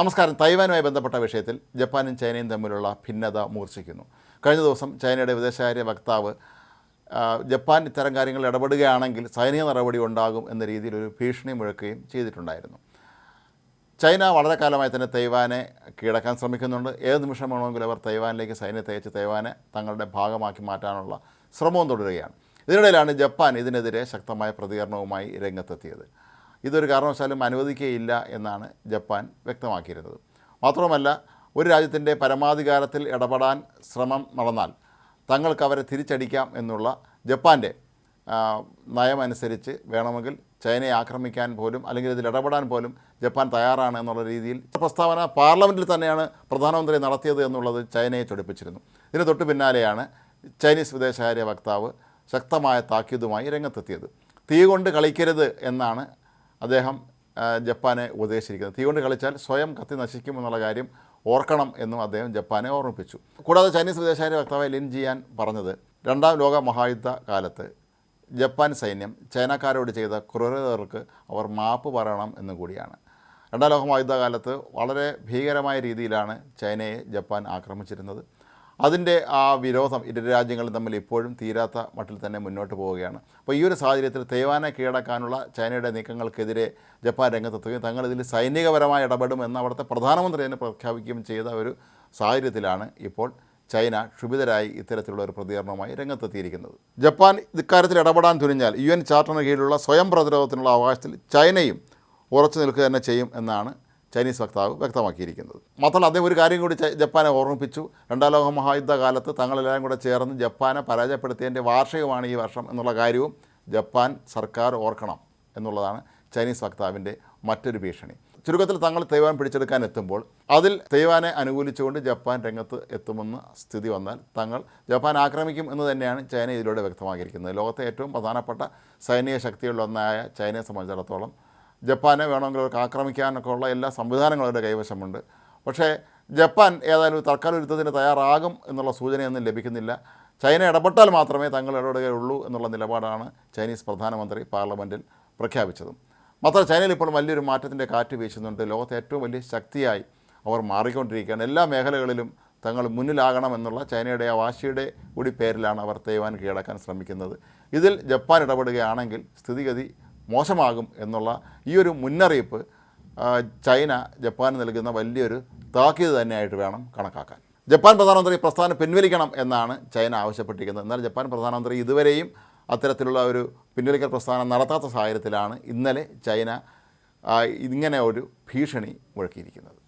നമസ്കാരം. തൈവാനുമായി ബന്ധപ്പെട്ട വിഷയത്തിൽ ജപ്പാനും ചൈനയും തമ്മിലുള്ള ഭിന്നത മൂർച്ഛിക്കുന്നു. കഴിഞ്ഞ ദിവസം ചൈനയുടെ വിദേശകാര്യ വക്താവ് ജപ്പാൻ ഇത്തരം കാര്യങ്ങളിൽ ഇടപെടുകയാണെങ്കിൽ സൈനിക നടപടി ഉണ്ടാകും എന്ന രീതിയിൽ ഒരു ഭീഷണി മുഴക്കുകയും ചെയ്തിട്ടുണ്ടായിരുന്നു. ചൈന വളരെ കാലമായി തന്നെ തൈവാനെ കീഴടക്കാൻ ശ്രമിക്കുന്നുണ്ട്. ഏത് നിമിഷം വേണമെങ്കിലും അവർ തൈവാനിലേക്ക് സൈന്യത്തെ അയച്ച് തൈവാനെ തങ്ങളുടെ ഭാഗമാക്കി മാറ്റാനുള്ള ശ്രമവും തുടരുകയാണ്. ഇതിനിടയിലാണ് ജപ്പാൻ ഇതിനെതിരെ ശക്തമായ പ്രതികരണവുമായി രംഗത്തെത്തിയത്. ഇതൊരു കാരണവശാലും അനുവദിക്കുകയില്ല എന്നാണ് ജപ്പാൻ വ്യക്തമാക്കിയിരുന്നത്. മാത്രവുമല്ല ഒരു രാജ്യത്തിന്റെ പരമാധികാരത്തിൽ ഇടപെടാൻ ശ്രമം നടന്നാൽ തങ്ങൾക്ക് അവരെ തിരിച്ചടിക്കാം എന്നുള്ള ജപ്പാന്റെ നയമനുസരിച്ച് വേണമെങ്കിൽ ചൈനയെ ആക്രമിക്കാൻ പോലും അല്ലെങ്കിൽ ഇതിൽ ഇടപെടാൻ പോലും ജപ്പാൻ തയ്യാറാണ് എന്നുള്ള രീതിയിൽ പ്രസ്താവന പാർലമെന്റിൽ തന്നെയാണ് പ്രധാനമന്ത്രി നടത്തിയത് എന്നുള്ളത് ചൈനയെ ചൊടിപ്പിച്ചിരുന്നു. ഇതിന് തൊട്ട് പിന്നാലെയാണ് ചൈനീസ് വിദേശകാര്യ വക്താവ് ശക്തമായ താക്കീതുമായി രംഗത്തെത്തിയത്. തീ കൊണ്ട് കളിക്കരുത് എന്നാണ് അദ്ദേഹം ജപ്പാനെ ഉപദേശിച്ചിരിക്കുന്നത്. തീ കൊണ്ട് കളിച്ചാൽ സ്വയം കത്തി നശിക്കുമെന്നുള്ള കാര്യം ഓർക്കണം എന്നും അദ്ദേഹം ജപ്പാനെ ഓർമ്മിപ്പിച്ചു. കൂടാതെ ചൈനീസ് വിദേശകാര്യ വക്താവ് ലിൻ ജിയാൻ പറഞ്ഞത് രണ്ടാം ലോക മഹായുദ്ധ കാലത്ത് ജപ്പാൻ സൈന്യം ചൈനക്കാരോട് ചെയ്ത ക്രൂരതകൾക്ക് അവർ മാപ്പ് പറയണം എന്നും കൂടിയാണ്. രണ്ടാം ലോക മഹായുദ്ധ കാലത്ത് വളരെ ഭീകരമായ രീതിയിലാണ് ചൈനയെ ജപ്പാൻ ആക്രമിച്ചിരുന്നത്. അതിന്റെ ആ വിരോധം ഇരു രാജ്യങ്ങളും തമ്മിൽ ഇപ്പോഴും തീരാത്ത മട്ടിൽ തന്നെ മുന്നോട്ട് പോവുകയാണ്. അപ്പോൾ ഈ ഒരു സാഹചര്യത്തിൽ തേവാനെ കീഴടക്കാനുള്ള ചൈനയുടെ നീക്കങ്ങൾക്കെതിരെ ജപ്പാൻ രംഗത്തെത്തുകയും തങ്ങൾ ഇതിൽ സൈനികപരമായി ഇടപെടുമെന്ന് അവിടുത്തെ പ്രധാനമന്ത്രി തന്നെ പ്രഖ്യാപിക്കുകയും ചെയ്ത ഒരു സാഹചര്യത്തിലാണ് ഇപ്പോൾ ചൈന ക്ഷുഭിതരായി ഇത്തരത്തിലുള്ള ഒരു പ്രതികരണവുമായി രംഗത്തെത്തിയിരിക്കുന്നത്. ജപ്പാൻ ഇക്കാര്യത്തിൽ ഇടപെടാൻ തുനിഞ്ഞാൽ യു എൻ ചാർട്ടറിന് കീഴിലുള്ള സ്വയം പ്രതിരോധത്തിനുള്ള അവകാശത്തിൽ ചൈനയും ഉറച്ചു നിൽക്കുക തന്നെ ചെയ്യും എന്നാണ് ചൈനീസ് വക്താവ് വ്യക്തമാക്കിയിരിക്കുന്നത്. മാത്രമല്ല അദ്ദേഹം ഒരു കാര്യം കൂടി ജപ്പാനെ ഓർമ്മിപ്പിച്ചു. രണ്ടാം ലോക മഹായുദ്ധ കാലത്ത് തങ്ങളെല്ലാം കൂടെ ചേർന്ന് ജപ്പാനെ പരാജയപ്പെടുത്തിയതിന്റെ വാർഷികമാണ് ഈ വർഷം എന്നുള്ള കാര്യവും ജപ്പാൻ സർക്കാർ ഓർക്കണം എന്നുള്ളതാണ് ചൈനീസ് വക്താവിന്റെ മറ്റൊരു ഭീഷണി. ചുരുക്കത്തിൽ തങ്ങൾ തൈവാൻ പിടിച്ചെടുക്കാൻ എത്തുമ്പോൾ അതിൽ തൈവാനെ അനുകൂലിച്ചുകൊണ്ട് ജപ്പാൻ രംഗത്ത് എത്തുമെന്ന സ്ഥിതി വന്നാൽ തങ്ങൾ ജപ്പാൻ ആക്രമിക്കും എന്ന് തന്നെയാണ് ചൈന ഇതിലൂടെ വ്യക്തമാക്കിയിരിക്കുന്നത്. ലോകത്തെ ഏറ്റവും പ്രധാനപ്പെട്ട സൈനിക ശക്തികളിലൊന്നായ ചൈനയെ സംബന്ധിച്ചിടത്തോളം ജപ്പാനെ വേണമെങ്കിൽ അവർക്ക് ആക്രമിക്കാനൊക്കെ ഉള്ള എല്ലാ സംവിധാനങ്ങളും അവരുടെ കൈവശമുണ്ട്. പക്ഷേ ജപ്പാൻ ഏതായാലും തൽക്കാല യുദ്ധത്തിന് തയ്യാറാകും എന്നുള്ള സൂചനയൊന്നും ലഭിക്കുന്നില്ല. ചൈന ഇടപെട്ടാൽ മാത്രമേ തങ്ങൾ ഇടപെടുകയുള്ളൂ എന്നുള്ള നിലപാടാണ് ചൈനീസ് പ്രധാനമന്ത്രി പാർലമെന്റിൽ പ്രഖ്യാപിച്ചതും. മാത്രമല്ല ചൈനയിൽ ഇപ്പോൾ വലിയൊരു മാറ്റത്തിന്റെ കാറ്റ് വീശുന്നുണ്ട്. ലോകത്തെ ഏറ്റവും വലിയ ശക്തിയായി അവർ മാറിക്കൊണ്ടിരിക്കുകയാണ്. എല്ലാ മേഖലകളിലും തങ്ങൾ മുന്നിലാകണമെന്നുള്ള ചൈനയുടെ ആ വാശിയുടെ കൂടി പേരിലാണ് അവർ തൈവാൻ കീഴടക്കാൻ ശ്രമിക്കുന്നത്. ഇതിൽ ജപ്പാൻ ഇടപെടുകയാണെങ്കിൽ സ്ഥിതിഗതി മോശമാകും എന്നുള്ള ഈ ഒരു മുന്നറിയിപ്പ് ചൈന ജപ്പാന് നൽകുന്ന വലിയൊരു താക്കീത് തന്നെയായിട്ട് വേണം കണക്കാക്കാൻ. ജപ്പാൻ പ്രധാനമന്ത്രി പ്രസ്ഥാനം പിൻവലിക്കണം എന്നാണ് ചൈന ആവശ്യപ്പെട്ടിരിക്കുന്നത്. എന്നാൽ ജപ്പാൻ പ്രധാനമന്ത്രി ഇതുവരെയും അത്തരത്തിലുള്ള ഒരു പിൻവലിക്കൽ പ്രസ്ഥാനം നടത്താത്ത സാഹചര്യത്തിലാണ് ഇന്നലെ ചൈന ഇങ്ങനെ ഒരു ഭീഷണി മുഴക്കിയിരിക്കുന്നത്.